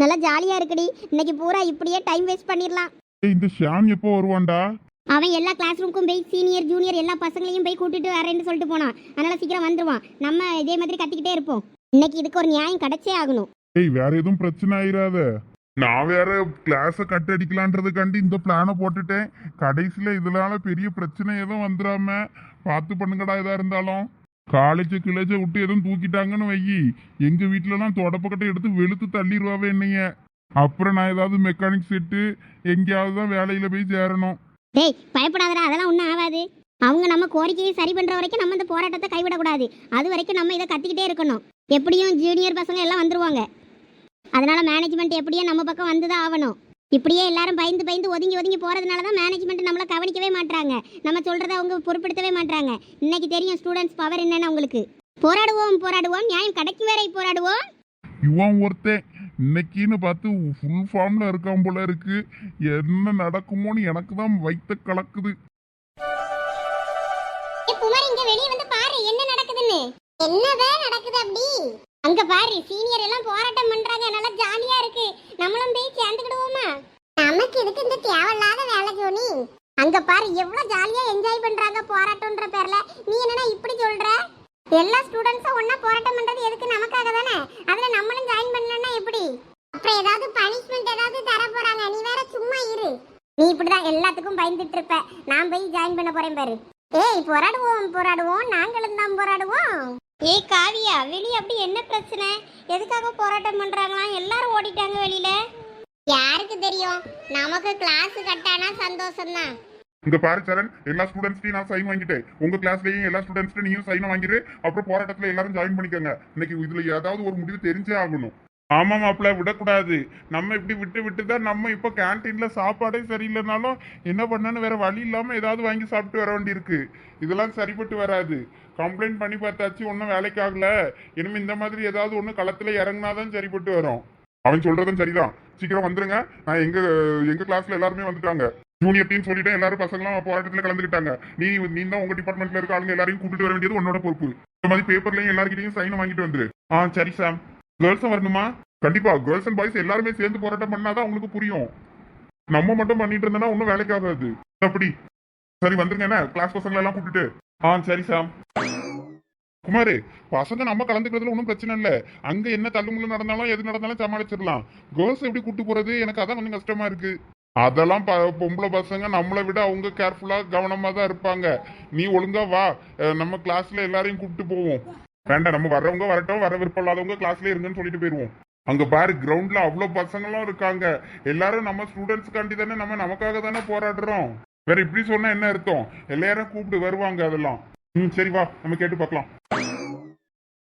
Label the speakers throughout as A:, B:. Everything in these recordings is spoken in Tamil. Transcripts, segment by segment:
A: நல்லா ஜாலியா இருக்குடி. இன்னைக்கு பூரா இப்படியே டைம் வேஸ்ட் பண்ணிடலாம்
B: இந்த ஷாம் எப்போ வருவான்டா?
A: அவன் எல்லா கிளாஸ் ரூமுக்கும் போய் சீனியர் ஜூனியர் எல்லா பசங்களையும் போய் கூட்டிட்டு வரேன்னு சொல்லிட்டு போனான். அதனால சீக்கிரம் வந்துருவான். நம்ம இதே மாதிரி கத்திக்கிட்டே இருப்போம். இன்னைக்கு இதுக்கு ஒரு நியாயம் கிடைச்சே ஆகணும்.
B: ஏய் வேற எதுவும் பிரச்சனை ஆயிராத. நான் வேற கிளாஸ கட் அடிக்கலான்றதுக்காண்டி இந்த பிளானை போட்டுட்டேன். கடைசியில இதனால பெரிய பிரச்சனை எதுவும் வந்துடாம பார்த்து பண்ணுங்கடா எதா இருந்தாலும். காலேஜ் கிளேஜ விட்டு எதுவும் தூக்கிட்டாங்கன்னு வையி. எங்க வீட்டுலலாம் தொடப்பக்கட்டை எடுத்து வெளுத்து தள்ளிடுவாவே என்னைய. அப்புறம் நான் ஏதாவது மெக்கானிக் செட்டு எங்கேயாவது தான் வேலையில போய் சேரணும்.
A: டேய் பயப்படாதடா அதெல்லாம் ஒன்றும் ஆகாது. அவங்க நம்ம கோரிக்கையை சரி பண்ற வரைக்கும் நம்ம இந்த போராட்டத்தை கைவிடக்கூடாது. அது வரைக்கும் நம்ம இதை கத்திக்கிட்டே இருக்கணும். எப்படியும் ஜூனியர் பசங்க எல்லாம் வந்துருவாங்க. அதனால மேனேஜ்மெண்ட் எப்படியும் நம்ம பக்கம் வந்து தான் ஆகணும். இப்படியே எல்லாரும் பயந்து பயந்து ஒதுங்கி ஒதுங்கி போறதுனால தான் மேனேஜ்மெண்ட் நம்மளை கவனிக்கவே மாட்றாங்க. நம்ம சொல்றதை அவங்க பொருட்படுத்தவே மாட்றாங்க. இன்னைக்கு தெரியும் ஸ்டூடெண்ட்ஸ் பவர் என்னன்னு உங்களுக்கு. போராடுவோம் போராடுவோம். நியாயம் கடைக்கு வேற போராடுவோம்.
B: இவன் ஒருத்தன் இன்னைக்குன்னு பார்த்து ஃபுல் ஃபார்ம்ல இருக்கான் போல இருக்கு. என்ன நடக்குமோன்னு எனக்கு தான் வைத்த கலக்குது.
A: வெளிய வந்து பாரு. என்ன நடக்குதுன்னு? என்னதான் நடக்குது அப்படி? அங்க பாரு சீனியர் எல்லாம் போராட்டம் பண்றாங்க. நல்லா ஜாலியா இருக்கு. நம்மளும் போய் சேர்ந்துக்கிடுவோமா? நமக்கு எதுக்கு இந்த தேவையில்லாத வேலை ஜோனி? அங்க பாரு எவ்வளவு ஜாலியா என்ஜாய் பண்றாங்க போராட்டம்ன்ற பேர்ல. நீ என்னன்னா இப்படி சொல்ற? எல்லா ஸ்டூடெண்ட்ஸும் ஒண்ணா போராட்டம் பண்றது எதுக்கு நமக்காக தானே? அதுல நம்மளும் ஜாயின் பண்ணனா எப்படி? அப்புறம் ஏதாவது பனிஷ்மெண்ட் ஏதாவது தர போறாங்க. நீ வேற சும்மா இரு. நீ இப்படிதான் எல்லாத்துக்கும் பயந்துட்டு இருப்ப. நான் போய் ஜாயின் பண்ண போறேன் பாரு. ஏய் போராடுவோம் போராடுவோம். நாங்களும் தான் போராடுவோம். ஏய் காவியா வெளியே அப்படி என்ன பிரச்சனை? எதுக்காக போராட்டம் பண்றாங்களாம்? எல்லாரும் ஓடிட்டாங்க வெளியில. யாருக்கு தெரியும்? நமக்கு கிளாஸ் கட்டானா சந்தோஷம்தான். இந்த
B: இங்க பாரு சரண் எல்லா ஸ்டூடெண்ட்ஸ்டையும் நான் சைன் வாங்கிட்டேன். உங்க கிளாஸ்லயும் எல்லா ஸ்டூடெண்ட்ஸ்டையும் நீயும் சைன் வாங்கிடு அப்புறம் போராட்டத்துல எல்லாரும் ஜாயின் பண்ணிக்கோங்க. இன்னைக்கு இதுல ஏதாவது ஒரு முடிவு தெரிஞ்சே ஆகணும். ஆமா மாப்பிள்ள விடக்கூடாது. நம்ம இப்படி விட்டு விட்டு தான் நம்ம இப்போ கேன்டீன்ல சாப்பாடே சரியில்லைனாலும் என்ன பண்ணான்னு வேற வழி இல்லாம ஏதாவது வாங்கி சாப்பிட்டு வர வேண்டியிருக்கு. இதெல்லாம் சரிப்பட்டு வராது. கம்ப்ளைண்ட் பண்ணி பார்த்தாச்சு ஒன்றும் வேலைக்கு ஆகல. இனிமே இந்த மாதிரி ஏதாவது ஒன்று களத்துல இறங்குனாதான் சரிப்பட்டு வரும். அவன் சொல்றதும் சரிதான். சீக்கிரம் வந்துருங்க. நான் எங்க எங்க கிளாஸ்ல எல்லாருமே வந்துட்டாங்க. ஜூனியர் டீம் சொல்லிட்டு எல்லாரும் பசங்களும் போராட்டத்தில் கலந்துக்கிட்டாங்க நீ நீ தான் உங்க டிபார்ட்மெண்ட்ல இருக்க ஆளுங்க எல்லாரையும் கூட்டிட்டு வர வேண்டியது உன்னோட பொறுப்பு. இந்த மாதிரி பேப்பர்லயும் எல்லாருக்கிட்டையும் சைன் வாங்கிட்டு வந்துரு. ஆ சரி சாம் கேர்ள்ஸும் வரணுமா? கண்டிப்பா. கேர்ள்ஸ் அண்ட் பாய்ஸ் எல்லாருமே சேர்ந்து போராட்டம் பண்ணாதான் உங்களுக்கு புரியும். நம்ம மட்டும் பண்ணிட்டு இருந்தோம்னா ஒன்றும் வேலைக்கு ஆகாது. அப்படி சரி வந்துருங்க என்ன? கிளாஸ் பசங்களை எல்லாம் கூப்பிட்டுட்டு. ஆ சரி சாம். குமாரு பசங்க நம்ம கலந்துக்கிறதுல ஒன்றும் பிரச்சனை இல்லை. அங்க என்ன தள்ளுமுள்ள நடந்தாலும் எது நடந்தாலும் சமாளிச்சிடலாம். கேர்ள்ஸ் எப்படி கூட்டு போறது? எனக்கு அதான் கொஞ்சம் கஷ்டமா இருக்கு. அதெல்லாம் ப- பொம்பளை பசங்க நம்மளை விட அவங்க கேர்ஃபுல்லா கவனமாக தான் இருப்பாங்க. நீ ஒழுங்கா வா. நம்ம கிளாஸ்ல எல்லாரையும் கூப்பிட்டு போவோம். வேண்டாம் நம்ம வர்றவங்க வரட்டும். வர விருப்பம் இல்லாதவங்க கிளாஸ்ல இருங்கன்னு சொல்லிட்டு போயிடுவோம் அங்க பாரு கிரவுண்ட்ல அவ்வளவு பசங்களும் இருக்காங்க. எல்லாரும் நம்ம ஸ்டூடெண்ட்ஸ்காண்டி தானே நம்ம நமக்காக தானே போராடுறோம். வேற இப்படி சொன்னா என்ன அர்த்தம்? எல்லாரும் கூப்பிட்டு வருவாங்க அதெல்லாம். ம் சரி வா நம்ம கேட்டு பார்க்கலாம்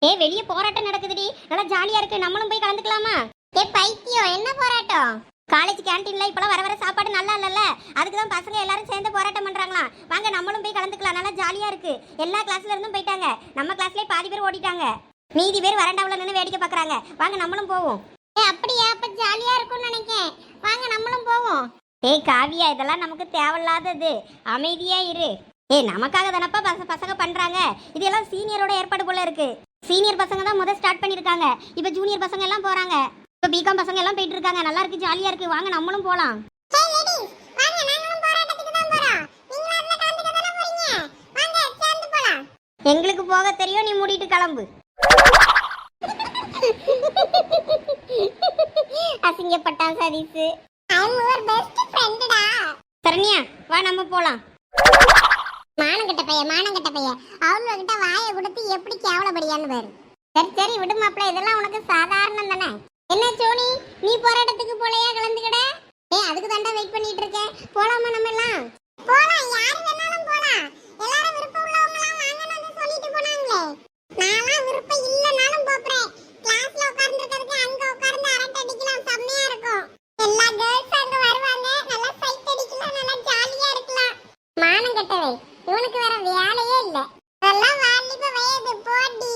A: ஏ வெளிய போராட்டம் நடக்குதுடி. நல்லா ஜாலியா இருக்கு. நம்மளும் போய் கலந்துக்கலாமா? ஏ பைத்தியம் என்ன போராட்டம்? காலேஜ் கேண்டீன்ல இப்பலாம் வர வர சாப்பாடு நல்லா இல்லைல்ல. அதுக்கு தான் பசங்க எல்லாரும் சேர்ந்து போராட்டம் பண்றாங்களாம். வாங்க நம்மளும் போய் கலந்துக்கலாம். நல்லா ஜாலியா இருக்கு. எல்லா கிளாஸ்ல இருந்தும் போயிட்டாங்க. நம்ம கிளாஸ்லயே பாதி பேர் ஓடிட்டாங்க. மீதி பேர் வரண்டாவுல நின்று வேடிக்கை பார்க்குறாங்க வாங்க நம்மளும் போவோம். ஏ அப்படியா? அப்ப ஜாலியா இருக்கும்னு நினைக்கேன். வாங்க நம்மளும் போவோம். ஏய் காவியா இதெல்லாம் நமக்கு தேவையில்லாதது. அமைதியா இரு. ஏய் நமக்காக தானப்பா பச பசங்க பண்றாங்க. இதெல்லாம் சீனியரோட ஏற்பாடு போல இருக்கு. சீனியர் பசங்க தான் முதல் ஸ்டார்ட் பண்ணிருக்காங்க இப்போ ஜூனியர் பசங்க எல்லாம் போறாங்க. இப்போ பிகாம் பசங்க எல்லாம் போயிட்டு இருக்காங்க. நல்லா இருக்கு ஜாலியா இருக்கு. வாங்க நம்மளும் போலாம். எங்களுக்கு போக தெரியும் நீ மூடிட்டு கிளம்பு. அசிங்கப்பட்டான் அவங்க ஒரு பெஸ்ட் ஃப்ரெண்டுடா சரண்யா வா நம்ம போலாம். மானங்கட்ட பையன் மானங்கட்ட பையன் அவங்க கிட்ட வாயை கொடுத்து எப்படி கேவலப்படியான்னு பாரு. சரி சரி விடு மாப்பிள இதெல்லாம் உனக்கு சாதாரணம் தானே. என்ன சோனி நீ போராட்டத்துக்கு போலையா கலந்துக்கிட? ஏய் அதுக்கு தாண்டா வெயிட் பண்ணிட்டு இருக்கேன். போலாமா நம்ம எல்லாம்? போலாம் யாரு வேணாலும் போலாம். எல்லாரும் விருப்பம் உள்ளவங்க எல்லாம் வாங்கன்னு சொல்லிட்டு போனாங்களே. நான்லாம் விருப்பம் இல்லனாலும் போறேன் இவனுக்கு வேற வேலையே இல்ல. அதெல்லாம் வாலிப வயது போடி.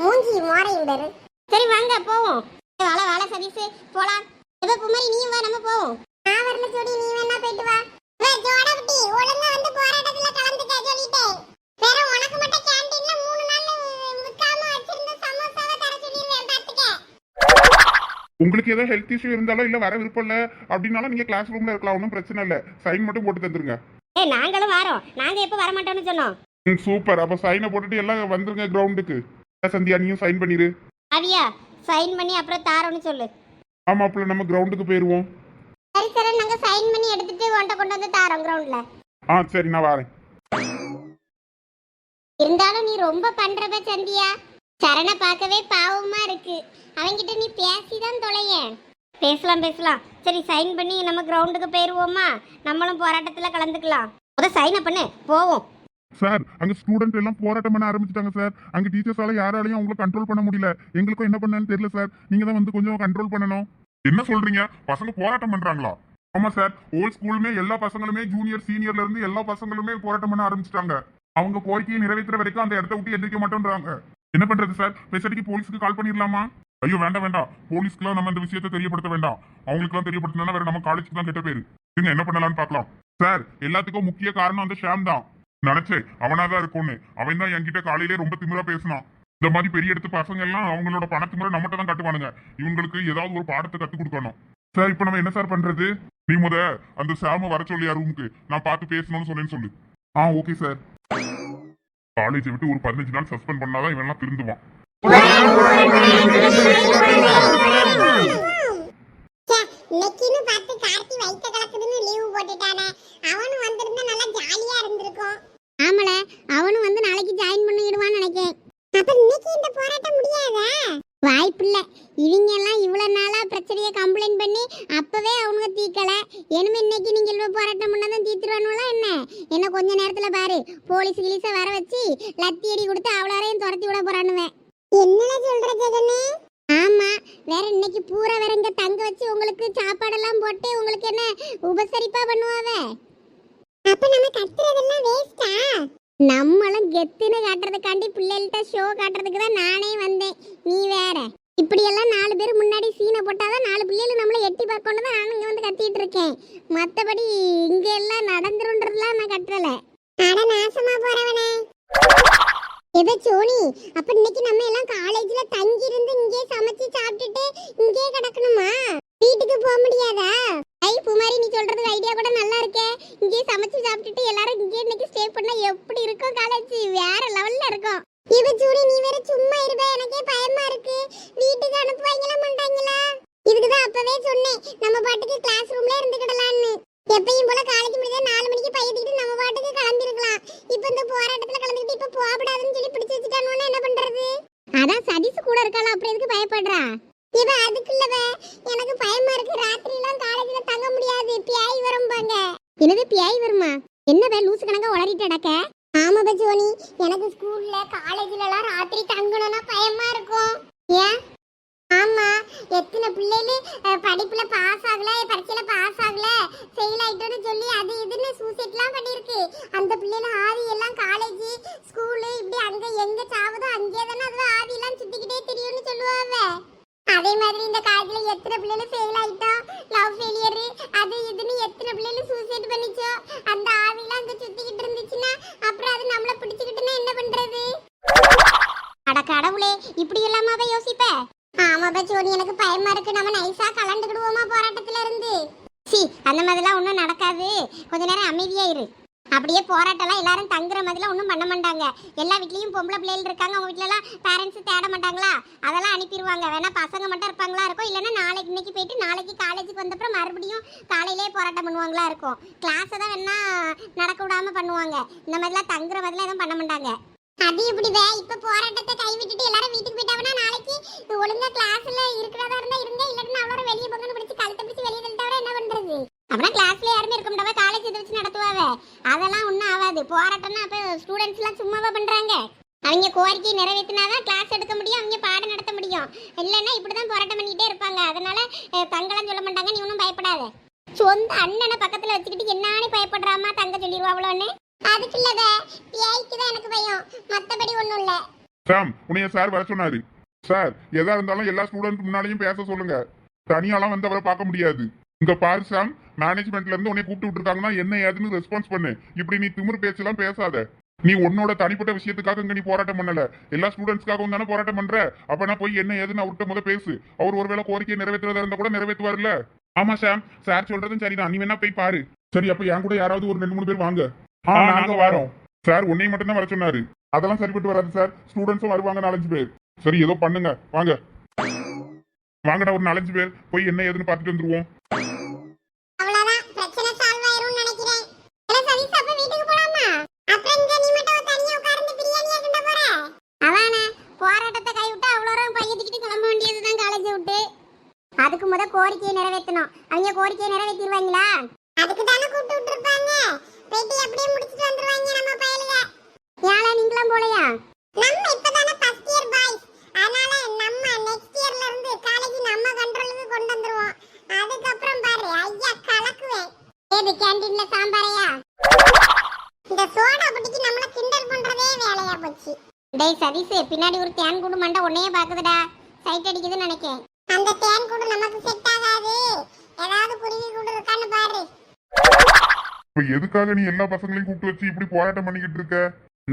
A: மூஞ்சி மோரையும் பேரு. சரி வாங்க போவோம். வாழ வாழ சதீஷ். போலாம். எப்ப குமரி நீ வா நம்ம போவோம். நான் வரல ஜோடி நீ வேணா போயிட்டு வா. ஜோடபுட்டி ஒழுங்கா வந்து போராட்டத்துல கலந்துக்க சொல்லிட்டேன். வேற உனக்கு மட்டும் கேண்டீன்ல மூணு நாள் விற்காம வச்சிருந்த சமோசாவை தர சொல்லிடுவேன் பாத்துக்க.
B: உங்களுக்கு ஏதாவது ஹெல்த் இஷ்யூ இருந்தாலும் இல்ல வர விருப்பம் இல்ல அப்படின்னாலும் நீங்க கிளாஸ் ரூம்ல இருக்கலாம் ஒன்றும் பிரச்சனை இல்ல. சைன் மட்டும் போட்டு தந்துருங்க.
A: ஏய் நாங்களும் வரோம். நாங்க எப்போ வர மாட்டோம்னு சொன்னோம்.
B: ம் சூப்பர். அப்ப சைனை போட்டுட்டு எல்லாம் வந்துருங்க கிரவுண்டுக்கு சந்தியா நீயும் சைன் பண்ணிரு.
A: அவியா சைன் பண்ணி அப்புறம் தாரோன்னு சொல்லு.
B: ஆமா அப்பல நம்ம கிரவுண்டுக்கு போயிருவோம்.
A: சரி சரி நாங்க சைன் பண்ணி எடுத்துட்டு உன்ட்ட கொண்டு வந்து தாரோம் கிரவுண்ட்ல
B: ஆ சரி நான் வரேன்.
A: இருந்தாலும் நீ ரொம்ப பண்றப்ப சந்தியா சரணை பார்க்கவே பாவமா இருக்கு. அவன்கிட்ட நீ பேசிதான் தொலையேன். பேசலாம் பேசலாம். சரி சைன் பண்ணி நம்ம கிரவுண்டுக்கு போயிருவோமா? நம்மளும் போராட்டத்துல கலந்துக்கலாம். முத சைனை பண்ணு. போவோம்.
B: சார் அங்க ஸ்டூடெண்ட் எல்லாம் போராட்டம் பண்ண ஆரம்பிச்சிட்டாங்க சார் அங்க டீச்சர்ஸால யாராலையும் அவங்கள கண்ட்ரோல் பண்ண முடியல. எங்களுக்கும் என்ன பண்ணனு தெரியல சார் நீங்க தான் வந்து கொஞ்சம் கண்ட்ரோல் பண்ணணும். என்ன சொல்றீங்க? பசங்க போராட்டம் பண்றாங்களா? ஆமா சார் ஓல்ட் ஸ்கூலுமே எல்லா பசங்களுமே ஜூனியர் சீனியர்ல இருந்து எல்லா பசங்களுமே போராட்டம் பண்ண ஆரம்பிச்சிட்டாங்க. அவங்க கோரிக்கையை நிறைவேற்றுற வரைக்கும் அந்த இடத்த விட்டு எந்திரிக்க மாட்டோம்ன்றாங்க என்ன பண்றது சார் பேசடிக்கு போலீஸ்க்கு கால் பண்ணிடலாமா ஐயோ வேண்டாம் வேண்டாம். போலீஸ்க்குலாம் நம்ம இந்த விஷயத்தை தெரியப்படுத்த வேண்டாம். அவங்களுக்குலாம் தெரியப்படுத்தினா வேற நம்ம காலேஜுக்கு தான் கெட்ட பேரு. இருங்க என்ன பண்ணலாம்னு பார்க்கலாம். சார் எல்லாத்துக்கும் முக்கிய காரணம் அந்த ஷாம் தான். நினைச்சேன் அவனாதான் இருக்கும்னு அவன் தான் என்கிட்ட காலையிலே ரொம்ப திமிரா பேசினான். இந்த மாதிரி பெரிய இடத்து பசங்க எல்லாம் அவங்களோட பணத்து முறை நம்மகிட்ட தான் கட்டுவானுங்க. இவங்களுக்கு ஏதாவது ஒரு பாடத்தை கற்றுக் கொடுக்கணும். சார் இப்போ நம்ம என்ன சார் பண்றது? நீ முத அந்த சாம வர சொல்லியா ரூமுக்கு நான் பார்த்து பேசணும்னு சொன்னேன்னு சொல்லு. ஆ ஓகே சார் காலேஜை விட்டு ஒரு பதினஞ்சு நாள் சஸ்பெண்ட் பண்ணாதான் இவன் எல்லாம் திருந்துவான்.
A: இன்னைக்குன்னு பார்த்து கார்த்தி வயித்த கலக்குதுன்னு லீவு போட்டுட்டானே. அவனும் வந்திருந்தா நல்லா ஜாலியா இருந்திருக்கும். ஆமல அவனும் வந்து நாளைக்கு ஜாயின் பண்ணிடுவான்னு நினைக்கேன் அப்ப இன்னைக்கு இந்த போராட்டம் முடியாதா? வாய்ப்பில்ல. இவங்க எல்லாம் இவ்வளவு நாளா பிரச்சனையை கம்ப்ளைண்ட் பண்ணி அப்பவே அவங்க தீக்கல. இனிமே இன்னைக்கு நீங்க இவ்வளவு போராட்டம் பண்ணாதான் தீத்துருவானுங்களா என்ன? என்ன கொஞ்ச நேரத்துல பாரு போலீஸ் கிலீஸ வர வச்சு லத்தி அடி கொடுத்து அவ்வளோரையும் துரத்தி விட போறானுவேன் என்னல சொல்ற ஜெகனே? ஆமா வேற இன்னைக்கு பூரா வேற இங்க தங்க வச்சு உங்களுக்கு சாப்பாடெல்லாம் போட்டு உங்களுக்கு என்ன உபசரிப்பா பண்ணுவாவ? அப்ப நம்ம கத்துறதெல்லாம் வேஸ்டா நம்மளும் கெத்துன்னு காட்டுறதுக்காண்டி பிள்ளைகள்கிட்ட ஷோ காட்டுறதுக்கு தான் நானே வந்தேன். நீ வேற. இப்படி எல்லாம் நாலு பேர் முன்னாடி சீனை போட்டாதான் நாலு பிள்ளைகள் நம்மளை எட்டி பார்க்கணும் தான் நானும் இங்க வந்து கத்திட்டு இருக்கேன். மத்தபடி இங்க எல்லாம் நடந்துருன்றதுலாம் நான் கட்டல. அட நாசமா போறவனே. எதை சோனி? அப்ப இன்னைக்கு நம்ம எல்லாம் காலேஜ்ல தங்கி இருந்து இங்கே சமைச்சு சாப்பிட்டுட்டு இங்கே கிடக்கணுமா? வீட்டுக்கு போக முடியாதா? ஐ புமாரி நீ சொல்றது ஐடியா கூட நல்லா இருக்கே. இங்கே சமைச்சு சாப்பிட்டுட்டு எல்லாரும் இங்கே இன்னைக்கு ஸ்டே பண்ணா எப்படி இருக்கும் காலேஜ் வேற லெவல்ல இருக்கும். இவ சூரி நீ வேற சும்மா இருப்ப. எனக்கே பயமா இருக்கு. வீட்டுக்கு அனுப்புவாங்களா மாட்டாங்களா? இதுக்குதான் அப்பவே சொன்னேன். நம்ம பாட்டுக்கு கிளாஸ் ரூம்ல இருந்துக்கிடலாம்னு. எப்பயும் போல காலேஜ் முடிஞ்சா நாலு மணிக்கு பையத்திட்டு நம்ம பாட்டுக்கு கிளம்பிருக்கலாம் இப்ப இந்த போராட்டத்தை கலந்துக்கிட்டு இப்ப போகக்கூடாதுன்னு சொல்லி பிடிச்சு வச்சுட்டானு என்ன பண்றது அதான் சதீஷ் கூட இருக்காளா அப்புறம் எதுக்கு பயப்படுறா இவ அதுக்கு இல்லவ எனக்கு பயமா இருக்கு ராத்திரி எல்லாம் காலேஜ்ல தங்க முடியாது பியாய் வரும்பாங்க என்னது பியாய் வருமா என்னவே லூசு கணக்கா உளறிட்டு அடக்க ஆமா பஜோனி எனக்கு ஸ்கூல்ல காலேஜ்ல எல்லாம் ராத்திரி தங்கணும்னா பயமா இருக்கும் ஏன் ஆமா எத்தனை பிள்ளைகள் அஹ், படிப்புல பாஸ் ஆகல பரீட்சையில பாஸ் ஆகல ஃபெயில் ஆயிட்டோன்னு சொல்லி அது இதுன்னு சூசைட்லாம் பண்ணிருக்கு அந்த பிள்ளைல ஆவி எல்லாம் காலேஜ் ஸ்கூலு இப்படி அங்க எங்க சாவுதோ அங்கே தானே அது ஆவி எல்லாம் சுத்திக்கிட்டே தெரியும்னு சொல்லுவாங்க அதே மாதிரி இந்த காலேஜ்ல எத்தனை பிள்ளைகள் ஃபெயில் ஆயிட்டோம் லவ் ஃபெயிலியர் அது இதுன்னு எத்தனை பிள்ளைகள் சூசைட் பண்ணிச்சோ? அந்த ஆவிலாம் அங்க சுத்திக்கிட்டு இருந்துச்சுன்னா அப்புறம் அது நம்மள பிடிச்சுக்கிட்டுனா என்ன பண்றது? அட கடவுளே இப்படி எல்லாமாவே யோசிப்ப? ஆமாப்பா சோனி எனக்கு பயமா இருக்கு. நம்ம நைஸா கலந்துக்கிடுவோமா போராட்டத்துல இருந்து? சி அந்த மாதிரிலாம் ஒன்றும் நடக்காது. கொஞ்ச நேரம் அமைதியா இரு. அப்படியே போராட்டம்லாம் எல்லாரும் தங்குற மாதிரிலாம் ஒன்றும் பண்ண மாட்டாங்க. எல்லா வீட்லேயும் பொம்பளை பிள்ளைகள் இருக்காங்க. அவங்க வீட்டிலலாம் பேரண்ட்ஸ் அதெல்லாம் அனுப்பிடுவாங்க வேணா பசங்க மட்டும் இருப்பாங்களா இருக்கும். இல்லைன்னா நாளைக்கு இன்னைக்கு போயிட்டு நாளைக்கு காலேஜுக்கு வந்தப்புறம் மறுபடியும் காலையிலே போராட்டம் பண்ணுவாங்களா இருக்கும். கிளாஸை தான் வேணா நடக்க விடாம பண்ணுவாங்க. இந்த மாதிரிலாம் தங்குற மாதிரிலாம் எதுவும் பண்ண மாட்டாங்க. அது இப்படிவே இப்ப போராட்டத்தை கை விட்டுட்டு எல்லாரும் வீட்டுக்கு போயிட்டாங்கன்னா நாளைக்கு ஒழுங்கா கிளாஸ்ல இருக்கிறதா இருந்தா இருங்க. இல்லன்னா அவ்வளோ வெளியே போங்கன்னு பிடிச்சி கழுத்தை பிடிச்சி வெளியே தள்ளிட்டவரை என்ன பண்றது? அப்புறம் கிளாஸ்ல யாருமே இருக்க மாட்டாவ காலேஜ் இதை வச்சு நடத்துவாவே அதெல்லாம் ஒன்றும் ஆகாது. போராட்டம்னா அப்போ ஸ்டூடெண்ட்ஸ் எல்லாம் சும்மாவா பண்றாங்க. அவங்க கோரிக்கை நிறைவேற்றினாதான் கிளாஸ் எடுக்க முடியும் அவங்க பாடம் நடத்த முடியும். இல்லைன்னா இப்படி தான் போராட்டம் பண்ணிக்கிட்டே இருப்பாங்க. அதனால அஹ், தங்கலாம் சொல்ல மாட்டாங்க நீ ஒன்றும் பயப்படாத. சொந்த அண்ணனை பக்கத்தில் வச்சுக்கிட்டு என்னானே பயப்படுறாமா தங்க சொல்லிடுவாங்களோன்னு அதுக்கு இல்லத பிஐக்கு தான் எனக்கு பயம். மற்றபடி ஒன்றும் இல்லை.
B: சாம் உன்னைய சார் வர சொன்னாரு. சார் எதா இருந்தாலும் எல்லா ஸ்டூடெண்ட் முன்னாலையும் பேச சொல்லுங்க. தனியாலாம் வந்து அவரை பார்க்க முடியாது. இங்க பாரு சாம் மேனேஜ்மெண்ட்ல இருந்து உன்னை கூப்பிட்டு விட்டுருக்காங்கன்னா என்ன ஏதுன்னு ரெஸ்பான்ஸ் பண்ணு. இப்படி நீ திமிர் பேச்செல்லாம் பேசாத. நீ உன்னோட தனிப்பட்ட விஷயத்துக்காக இங்க நீ போராட்டம் பண்ணல. எல்லா ஸ்டூடெண்ட்ஸ்க்காகவும் தானே போராட்டம் பண்ற? அப்ப நான் போய் என்ன ஏதுன்னு அவர்கிட்ட முத பேசு. அவர் ஒருவேளை கோரிக்கையை நிறைவேற்றுறதா இருந்தா கூட நிறைவேற்றுவார்ல? ஆமா சாம் சார் சொல்றதும் சரிதான். நீ வேணா போய் பாரு. சரி அப்ப என் கூட யாராவது ஒரு ரெண்டு மூணு பேர் வாங்க. நாங்க வரோம். சார் உன்னையும் மட்டும் தான் வர சொன்னாரு. அதெல்லாம் சரிப்பட்டு வராது சார் ஸ்டூடெண்ட்ஸும் வருவாங்க நாலஞ்சு பேர். சரி ஏதோ பண்ணுங்க. வாங்க. வாங்கடா ஒரு நாலஞ்சு பேர். போய் என்ன ஏதுன்னு பார்த்துட்டு வந்துருவோம்
A: அவ்வளவுதான் பிரச்சனை சால்வ் ஆயிரும்னு நினைக்கிறேன் இல்ல சதீஷ் அப்ப வீட்டுக்கு போலாமா அப்புறம் இங்க நீ மட்டும் தனியா உட்கார்ந்து பிரியாணியா கிண்ட போற அதானே போராட்டத்தை கைவிட்டு அவ்வளோ தூரம் பைய தூக்கிட்டு கிளம்ப வேண்டியதுதான் காலேஜ் விட்டு அதுக்கு முத கோரிக்கையை நிறைவேற்றணும் அவங்க கோரிக்கையை நிறைவேற்றிடுவாங்களா அதுக்கு தானே கூப்பிட்டு விட்டுருப்பாங்க பேட்டி அப்படியே முடிச்சிட்டு வந்துருவாங்க நம்ம பயலுக ஏழை நீங்களும் போலையா நம்ம இப்பதானே ஃபர்ஸ்ட் இயர் பாய்ஸ் அதனால நம்ம நெக்ஸ்ட் இயர்ல இருந்து காலேஜ் நம்ம கண்ட்ரோலுக்கு கொண்டு வந்துருவோம் அதுக்கப்புறம் பாரு ஐயா கலக்குவேன் ஏது கேண்டீன்ல சாம்பாரையா? இந்த சோடா புட்டிக்கு நம்மள கிண்டல் பண்றதே வேலையா போச்சு. டேய் சதீஷ் பின்னாடி ஒரு தேன் கூடு மண்டை உன்னையே பாக்குதுடா சைட் அடிக்குதுன்னு நினைக்கேன். அந்த தேன் கூடு நமக்கு செட் ஆகாது. ஏதாவது குருவி கூடு இருக்கான்னு பாரு.
B: இப்ப எதுக்காக நீ எல்லா பசங்களையும் கூப்பிட்டு வச்சு இப்படி போராட்டம் பண்ணிக்கிட்டு இருக்க?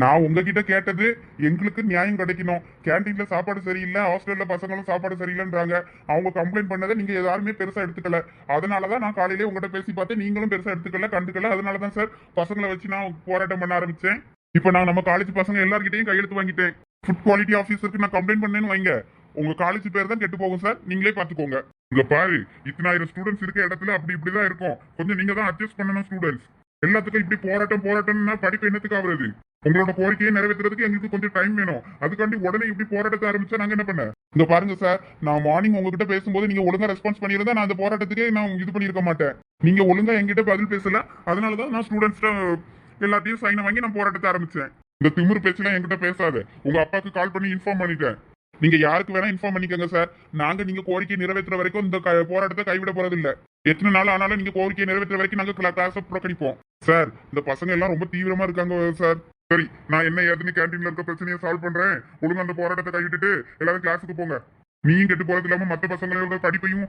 B: நான் உங்ககிட்ட கேட்டது எங்களுக்கு நியாயம் கிடைக்கணும். கேன்டீன்ல சாப்பாடு சரியில்லை ஹாஸ்டல்ல பசங்களும் சாப்பாடு சரியில்லைன்றாங்க. அவங்க கம்ப்ளைண்ட் பண்ணதை நீங்க யாருமே பெருசா எடுத்துக்கல. அதனாலதான் நான் காலையிலே உங்ககிட்ட பேசி பார்த்தேன். நீங்களும் பெருசா எடுத்துக்கல கண்டுக்கல. அதனாலதான் சார் பசங்களை வச்சு நான் போராட்டம் பண்ண ஆரம்பிச்சேன். இப்போ நான் நம்ம காலேஜ் பசங்க எல்லார்கிட்டையும் கையெழுத்து வாங்கிட்டேன். ஃபுட் குவாலிட்டி ஆஃபீஸருக்கு நான் கம்ப்ளைண்ட் பண்ணேன்னு வைங்க. உங்க காலேஜ் பேர் தான் கெட்டு போகும் சார் நீங்களே பாத்துக்கோங்க இங்க பாரு இத்தனாயிரம் ஸ்டூடெண்ட்ஸ் இருக்க இடத்துல அப்படி இப்படிதான் இருக்கும். கொஞ்சம் நீங்க தான் அட்ஜஸ்ட் பண்ணணும் ஸ்டூடெண்ட்ஸ் எல்லாத்துக்கும் இப்படி போராட்டம் போராட்டம்னா படிப்பு என்னத்துக்கு ஆகுறது? உங்களோட கோரிக்கையை நிறைவேற்றுறதுக்கு எங்களுக்கு கொஞ்சம் டைம் வேணும். அதுக்காண்டி உடனே இப்படி போராட்டத்தை ஆரம்பிச்சா நாங்க என்ன பண்ண? இந்த பாருங்க சார் நான் மார்னிங் உங்ககிட்ட பேசும்போது நீங்க ஒழுங்கா ரெஸ்பான்ஸ் பண்ணியிருந்தா நான் அந்த போராட்டத்துக்கே நான் இது பண்ணியிருக்க மாட்டேன். நீங்க ஒழுங்கா எங்கிட்ட பதில் பேசல அதனாலதான் நான் ஸ்டூடெண்ட்ஸ்ட எல்லாத்தையும் சைனை வாங்கி நான் போராட்டத்தை ஆரம்பிச்சேன். இந்த திமுரு பேச்செல்லாம் என்கிட்ட பேசாத. உங்க அப்பாவுக்கு கால் பண்ணி இன்ஃபார்ம் பண்ணிட்டேன். நீங்க யாருக்கு வேணா இன்ஃபார்ம் பண்ணிக்கோங்க சார் நாங்க நீங்க கோரிக்கை நிறைவேற்ற வரைக்கும் இந்த க- போராட்டத்தை கைவிட போறது இல்ல எத்தனை நாள் ஆனாலும் நீங்க கோரிக்கை நிறைவேற்ற வரைக்கும் நாங்க கிளாஸ் புறக்கணிப்போம். சார் இந்த பசங்க எல்லாம் ரொம்ப தீவிரமா இருக்காங்க சார் சரி நான் என்ன ஏதுன்னு கேன்டீன்ல இருக்க பிரச்சனையை சால்வ் பண்றேன். ஒழுங்கா அந்த போராட்டத்தை கைவிட்டுட்டு எல்லாரும் கிளாஸுக்கு போங்க. நீயும் கெட்டு போறது இல்லாம மத்த பசங்களோட படிப்பையும்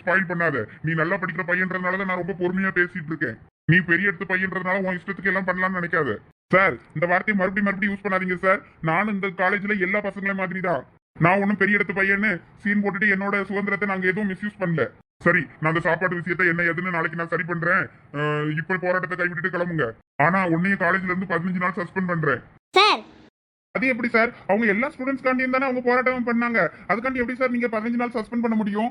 B: ஸ்பாயில் பண்ணாத. நீ நல்லா படிக்கிற பையன்றதுனால தான் நான் ரொம்ப பொறுமையா பேசிட்டு இருக்கேன். நீ பெரிய எடுத்து பையன்றதுனால உன் இஷ்டத்துக்கு எல்லாம் பண்ணலாம்னு நினைக்காத. சார் இந்த வார்த்தையை மறுபடியும் மறுபடியும் யூஸ் பண்ணாதீங்க சார் நானும் இந்த காலேஜ்ல எல்லா பசங்களையும் மாதிரி தான் நான் ஒன்றும் பெரிய இடத்து பையன்னு சீன் போட்டுட்டு என்னோட சுதந்திரத்தை நாங்க எதுவும் மிஸ்யூஸ் பண்ணல. சரி நான் அந்த சாப்பாடு விஷயத்தை என்ன எதுன்னு நாளைக்கு நான் சரி பண்றேன். அஹ், இப்ப போராட்டத்தை கைவிட்டுட்டு கிளம்புங்க. ஆனா உன்னையும் காலேஜ்ல இருந்து பதினஞ்சு நாள் சஸ்பெண்ட் பண்றேன்.
A: சார்!
B: அது எப்படி சார்? அவங்க எல்லா ஸ்டூடெண்ட்ஸ் காண்டியும் தானே அவங்க போராட்டம் பண்ணாங்க. அதுக்காண்டி எப்படி சார் நீங்க பதினஞ்சு நாள் சஸ்பெண்ட் பண்ண முடியும்?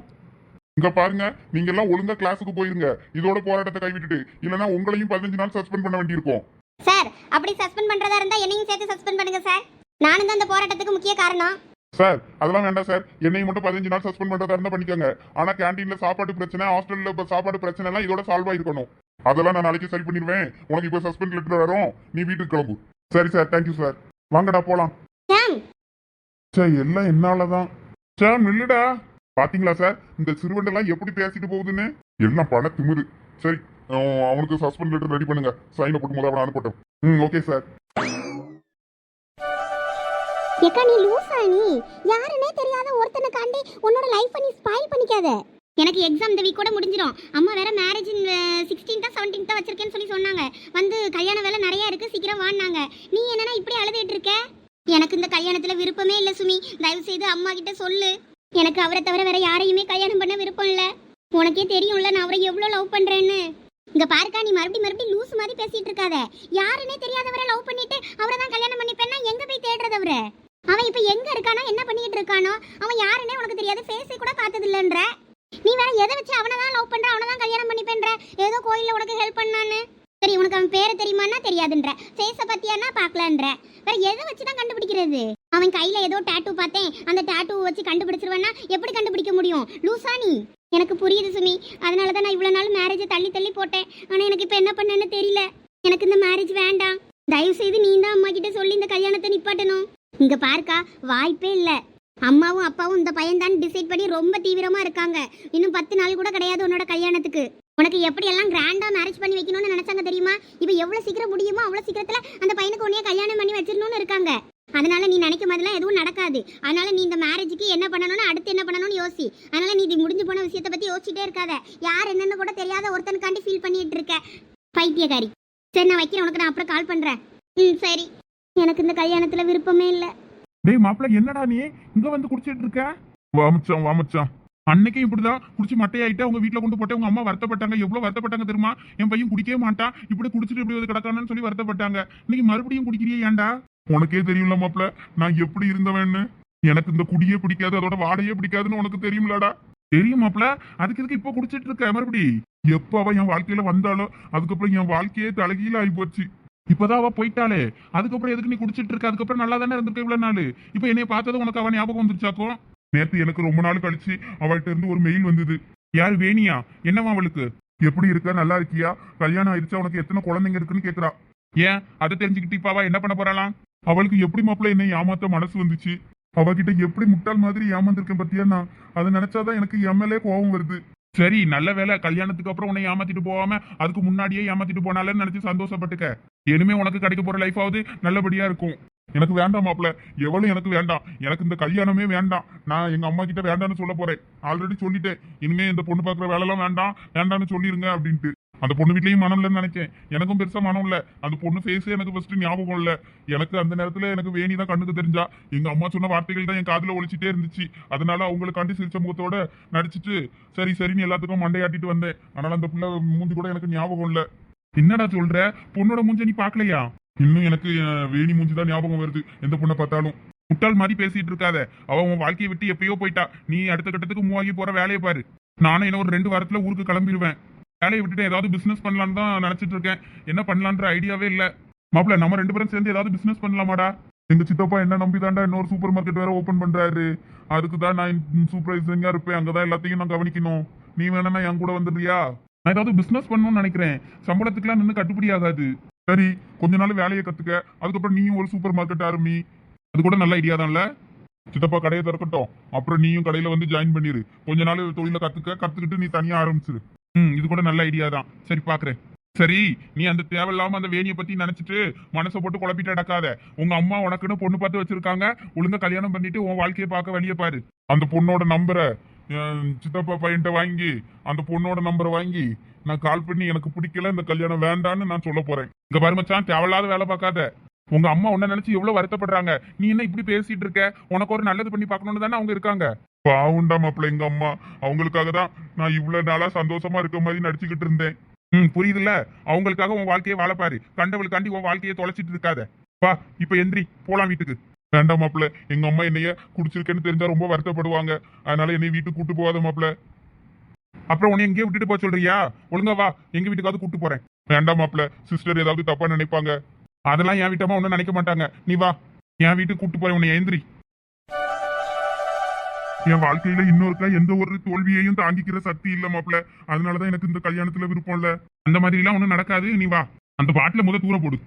B: இங்க பாருங்க நீங்க எல்லாம் ஒழுங்கா கிளாஸுக்கு போயிருங்க. இதோட போராட்டத்தை கைவிட்டுட்டு. இல்லைன்னா உங்களையும் பதினஞ்சு நாள் சஸ்பெண்ட் பண்ண வேண்டியிருக்கும்.
A: சார் அப்படி சஸ்பெண்ட் பண்றதா இருந்தா என்னையும் சேர்த்து சஸ்பெண்ட் பண்ணுங்க சார். நானும் தான் இந்த போராட்டத்துக்கு முக்கிய காரணம்.
B: சார் அதெல்லாம் வேண்டாம் சார். என்னையும் மட்டும் பதினஞ்சு நாள் சஸ்பெண்ட் பண்றதா இருந்தா பண்ணிக்கோங்க. ஆனா கேண்டீன்ல சாப்பாடு பிரச்சனை ஹாஸ்டல்ல இப்ப சாப்பாடு பிரச்சனை எல்லாம் இதோட சால்வ் ஆயிருக்கணும். அதெல்லாம் நான் நாளைக்கு சரி பண்ணிடுவேன். உனக்கு இப்போ சஸ்பெண்ட் லெட்டர் வரும் நீ வீட்டுக்கு கிளம்பு. சரி சார் தேங்க்யூ சார். வாங்கடா போலாம். சார். எல்லாம் என்னாலதான்? சார் நில்லுடா. பாத்தீங்களா சார் இந்த சிறுவண்டெல்லாம் எப்படி பேசிட்டு போகுதுன்னு? எல்லாம் பண திமிரு. சரி அவன் அவனுக்கு சஸ்பெண்ட் லெட்டர் ரெடி பண்ணுங்க. சைனை போட்டு முதல்ல அவனை அனுப்பட்டும். ம் ஓகே சார்.
A: ஏக்கா நீ லூசா நீ. யாருன்னே தெரியாத ஒருத்தனை காண்டி உன்னோட லைஃப் நீ ஸ்பாயில் பண்ணிக்காத. எனக்கு எக்ஸாம் இந்த வீக் கூட முடிஞ்சிடும் அம்மா வேற மேரேஜ் சிக்ஸ்டீன்த்தா செவன்டீன்த்தா வச்சிருக்கேன்னு சொல்லி சொன்னாங்க. வந்து கல்யாண வேலை நிறைய இருக்கு சீக்கிரம் வாங்கினாங்க நீ என்னன்னா இப்படி அழுதுட்டு இருக்க? எனக்கு இந்த கல்யாணத்துல விருப்பமே இல்லை சுமி. தயவு செய்து அம்மா கிட்ட சொல்லு. எனக்கு அவரை தவிர வேற யாரையுமே கல்யாணம் பண்ண விருப்பம் இல்லை. உனக்கே தெரியும்ல நான் அவரை எவ்வளோ லவ் பண்றேன்னு. இங்க பாருக்கா நீ மறுபடியும் மறுபடியும் லூஸ் மாதிரி பேசிட்டு இருக்காத. யாருன்னே தெரியாதவரை லவ் பண்ணிட்டு அவரை தான் கல்யாணம் பண்ணிப்பேன்னா எங்க போய் தேடுறது அவரை? அவன் இப்போ எங்க இருக்கானோ என்ன பண்ணிட்டு இருக்கானோ அவன் யாருன்னே உனக்கு தெரியாது ஃபேஸை கூட பார்த்தது இல்லைன்ற நீ வேற எதை வச்சு அவனை தான் லவ் பண்ற அவனை தான் கல்யாணம் பண்ணிப்பேன்ற? ஏதோ கோயிலில் உனக்கு ஹெல்ப் பண்ணான்னு. சரி உனக்கு அவன் பேரை தெரியுமான்னா தெரியாதுன்ற. ஃபேஸை பற்றியானா பார்க்கலான்ற. வேற எதை வச்சு தான் கண்டுபிடிக்கிறது? அவன் கையில் ஏதோ டேட்டூ பார்த்தேன். அந்த டேட்டூ வச்சு கண்டுபிடிச்சிருவானா எப்படி கண்டுபிடிக்க முடியும்? லூசா நீ? எனக்கு புரியுது சுமி. அதனால தான் நான் இவ்வளோ நாள் மேரேஜை தள்ளி தள்ளி போட்டேன். ஆனால் எனக்கு இப்போ என்ன பண்ணேன்னு தெரியல. எனக்கு இந்த மேரேஜ் வேண்டாம். தயவு செய்து நீ தான் அம்மா கிட்ட சொல்லி இந்த கல்யாணத்தை நிப்பாட்டணும். இங்க பாருக்கா வாய்ப்பே இல்ல. அம்மாவும் அப்பாவும் இந்த பையன்தான் டிசைட் பண்ணி ரொம்ப தீவிரமா இருக்காங்க. இன்னும் பத்து நாள் கூட கிடையாது உன்னோட கல்யாணத்துக்கு. உனக்கு எப்படி எல்லாம் கிராண்டா மேரேஜ் பண்ணி வைக்கணும்னு நினைச்சாங்க தெரியுமா? இப்போ எவ்வளவு சீக்கிரம் முடியுமோ அவ்வளவு சீக்கிரத்துல அந்த பையனுக்கு உன்னைய கல்யாணம் பண்ணி வச்சிடணும்னு இருக்காங்க. அதனால நீ நினைக்கும் மாதிரிலாம் எதுவும் நடக்காது. அதனால நீ இந்த மேரேஜுக்கு என்ன பண்ணணும்னு அடுத்து என்ன பண்ணணும்னு யோசி. அதனால நீ இது முடிஞ்சு போன விஷயத்தை பத்தி யோசிச்சுட்டே இருக்காத. யார் என்னன்னு கூட தெரியாத ஒருத்தனுக்காண்டி ஃபீல் பண்ணிட்டு இருக்க. பைத்தியக்காரி. சரி நான் வைக்கிறேன். உனக்கு நான் அப்புறம் கால் பண்றேன். ம் சரி. எனக்கு இந்த கல்யாணத்துல விருப்பமே இல்ல.
B: டேய் மாப்பிள்ள என்னடா நீ? இங்க வந்து குடிச்சிட்டு இருக்க? வாமிச்சான் வாமிச்சான் அன்னைக்கு இப்படிதான். குடிச்சு மட்டையாயிட்டு அவங்க வீட்டுல கொண்டு போட்டு உங்க அம்மா வருத்தப்பட்டாங்க. எவ்வளவு வருத்தப்பட்டாங்க தெரியுமா? என் பையன் குடிக்கவே மாட்டான் இப்படி குடிச்சிட்டு இப்படி கிடக்கானு சொல்லி வருத்தப்பட்டாங்க. இன்னைக்கு மறுபடியும் குடிக்கிறியே ஏன்டா? உனக்கே தெரியும்ல மாப்பிள்ள நான் எப்படி இருந்தவன்னு? எனக்கு இந்த குடியே பிடிக்காது அதோட வாடையே பிடிக்காதுன்னு உனக்கு தெரியும்லடா. தெரியும் மாப்பிள்ள. அதுக்கு இதுக்கு இப்ப குடிச்சிட்டு இருக்க மறுபடி? எப்ப அவன் என் வாழ்க்கையில வந்தாலோ அதுக்கப்புறம் என் வாழ்க்கையே தலைகீழ ஆகி போச்சு. இப்பதான் அவ போயிட்டாளே. அதுக்கப்புறம் எதுக்கு நீ குடிச்சிட்டு இருக்க? அதுக்கப்புறம் நல்லா தானே இருந்திருக்க இவ்வளவு நாள்? இப்ப என்னைய பார்த்தது உனக்கு அவன் ஞாபகம் வந்துருச்சாக்கோ நேத்து எனக்கு ரொம்ப நாள் கழிச்சு அவள்கிட்ட இருந்து ஒரு மெயில் வந்தது. யார் வேணியா? என்னவா அவளுக்கு? எப்படி இருக்க? நல்லா இருக்கியா? கல்யாணம் ஆயிடுச்சா உனக்கு எத்தனை குழந்தைங்க இருக்குன்னு கேக்குறா. ஏன்? அதை தெரிஞ்சுக்கிட்டு இப்பாவா என்ன பண்ண போறாளாம்? அவளுக்கு எப்படி மாப்பிள்ள என்ன ஏமாத்த மனசு வந்துச்சு? அவகிட்ட எப்படி முட்டாள் மாதிரி ஏமாந்துருக்கேன் பத்தியா நான்? அதை நினைச்சாதான் எனக்கு எம்எல்ஏ கோபம் வருது. சரி நல்ல வேலை கல்யாணத்துக்கு அப்புறம் உன்னை ஏமாத்திட்டு போகாம அதுக்கு முன்னாடியே ஏமாத்திட்டு போனாலன்னு நினைச்சு சந்தோஷப்பட்டுக்க. இனிமே உனக்கு கிடைக்க போற லைஃப் ஆகுது நல்லபடியா இருக்கும். எனக்கு வேண்டாம் மாப்பிள்ள எவ்வளவு எனக்கு வேண்டாம். எனக்கு இந்த கல்யாணமே வேண்டாம். நான் எங்க அம்மா கிட்ட வேண்டாம்னு சொல்ல போறேன். ஆல்ரெடி சொல்லிட்டேன். இனிமே இந்த பொண்ணு பாக்குற வேலைலாம் வேண்டாம். வேண்டாம்னு சொல்லிருங்க அப்படின்ட்டு. அந்த பொண்ணு வீட்லயும் மனம் இல்லைன்னு நினைச்சேன் எனக்கும் பெருசா மனம் இல்ல. அந்த பொண்ணு ஃபேஸ் எனக்கு ஃபர்ஸ்ட் ஞாபகம் இல்ல. எனக்கு அந்த நேரத்துல எனக்கு வேணி தான் கண்ணுக்கு தெரிஞ்சா. எங்க அம்மா சொன்ன வார்த்தைகள் தான் என் காதுல ஒழிச்சிட்டே இருந்துச்சு. அதனால அவங்களுக்காண்டி சிரிச்ச முகத்தோட நடிச்சிட்டு சரி சரின்னு எல்லாத்துக்கும் மண்டையாட்டிட்டு வந்தேன். அதனால அந்த பிள்ளை மூஞ்சி கூட எனக்கு ஞாபகம் இல்ல. என்னடா சொல்ற? பொண்ணோட மூஞ்ச நீ பாக்கலையா? இன்னும் எனக்கு வேணி மூஞ்சி தான் ஞாபகம் வருது. எந்த பொண்ணை பார்த்தாலும். முட்டாள் மாதிரி பேசிட்டு இருக்காத. அவ உன் வாழ்க்கையை விட்டு எப்பயோ போயிட்டா. நீ அடுத்த கட்டத்துக்கு மூவாகி போற வேலையை பாரு. நானும் இன்னும் ஒரு ரெண்டு வாரத்துல ஊருக்கு கிளம்பிடுவேன் வேலையை விட்டுட்டு ஏதாவது பிசினஸ் பண்ணலான்னு தான் நினைச்சிட்டு இருக்கேன். என்ன பண்ணலான்ற ஐடியாவே இல்ல. மாப்பிள்ள நம்ம ரெண்டு பேரும் சேர்ந்து ஏதாவது பிசினஸ் பண்ணலாமாடா? எங்க சித்தப்பா என்ன நம்பி தாண்டா இன்னொரு சூப்பர் மார்க்கெட் வேற ஓபன் பண்றாரு. அதுக்கு தான் நான் சூப்பர்வைசிங்கா இருப்பேன். அங்கதான் எல்லாத்தையும் நான் கவனிக்கணும். நீ வேணா என் கூட வந்துடுறியா? நான் ஏதாவது பிசினஸ் பண்ணணும்னு நினைக்கிறேன். சம்பளத்துக்குலாம் நின்று கட்டுப்படி ஆகாது. சரி கொஞ்ச நாள் வேலையை கத்துக்க. அதுக்கப்புறம் நீயும் ஒரு சூப்பர் மார்க்கெட் ஆரம்பி. அது கூட நல்ல ஐடியா தான்ல? சித்தப்பா கடையை திறக்கட்டும். அப்புறம் நீயும் கடையில வந்து ஜாயின் பண்ணிரு. கொஞ்ச நாள் தொழில கத்துக்க கத்துக்கிட்டு நீ தனியா ஆரம்பிச்சிரு. ம் இது கூட நல்ல ஐடியா தான். சரி பாக்குறேன் சரி நீ அந்த தேவையில்லாம அந்த வேணியை பத்தி நினைச்சிட்டு மனசை போட்டு குழப்பிட்டு நடக்காத. உங்க அம்மா உனக்குன்னு பொண்ணு பார்த்து வச்சிருக்காங்க. ஒழுங்கா கல்யாணம் பண்ணிட்டு உன் வாழ்க்கையை பார்க்க வழியை பாரு. அந்த பொண்ணோட நம்பரை சித்தப்பா பையன்ட்ட வாங்கி அந்த பொண்ணோட நம்பரை வாங்கி நான் கால் பண்ணி எனக்கு பிடிக்கல இந்த கல்யாணம் வேண்டான்னு நான் சொல்ல போறேன். இங்க பாரு மச்சான் தேவையில்லாத வேலை பார்க்காத. உங்க அம்மா உன்ன நினைச்சு எவ்வளவு வருத்தப்படுறாங்க. நீ என்ன இப்படி பேசிட்டு இருக்க? உனக்கு ஒரு நல்லது பண்ணி பார்க்கணும்னு தானே அவங்க இருக்காங்க. பாவுண்டா மாப்பிள்ள எங்க அம்மா. அவங்களுக்காக தான் நான் இவ்வளவு நாளா சந்தோஷமா இருக்க மாதிரி நடிச்சுக்கிட்டு இருந்தேன். ம் புரியுதுல்ல? அவங்களுக்காக உன் வாழ்க்கையை வாழப்பாரு கண்டவளுக்காண்டி உன் வாழ்க்கையை தொலைச்சிட்டு இருக்காத. வா இப்ப எந்திரி போலாம் வீட்டுக்கு. வேண்டாம் மாப்பிள்ள எங்க அம்மா என்னைய குடிச்சிருக்கேன்னு தெரிஞ்சா ரொம்ப வருத்தப்படுவாங்க. அதனால என்னை வீட்டுக்கு கூட்டு போகாத மாப்பிள்ள. அப்புறம் உன்னை எங்கேயே விட்டுட்டு போக சொல்றியா? ஒழுங்கா வா எங்க வீட்டுக்காவது கூட்டு போறேன். வேண்டாம் மாப்பிள்ள சிஸ்டர் ஏதாவது தப்பா நினைப்பாங்க. அதெல்லாம் என் வீட்டமா ஒன்னும் நினைக்க மாட்டாங்க. நீ வா என் வீட்டுக்கு கூட்டு போறேன் உன்னை எந்திரி. என் வாழ்க்கையில இன்னொருக்கா எந்த ஒரு தோல்வியையும் தாங்கிக்கிற சக்தி இல்ல மாப்பிள அதனாலதான் எனக்கு இந்த கல்யாணத்துல விருப்பம் இல்ல. அந்த மாதிரி எல்லாம் ஒண்ணும் நடக்காது. நீ வா. அந்த பாட்டுல முத தூர போடு.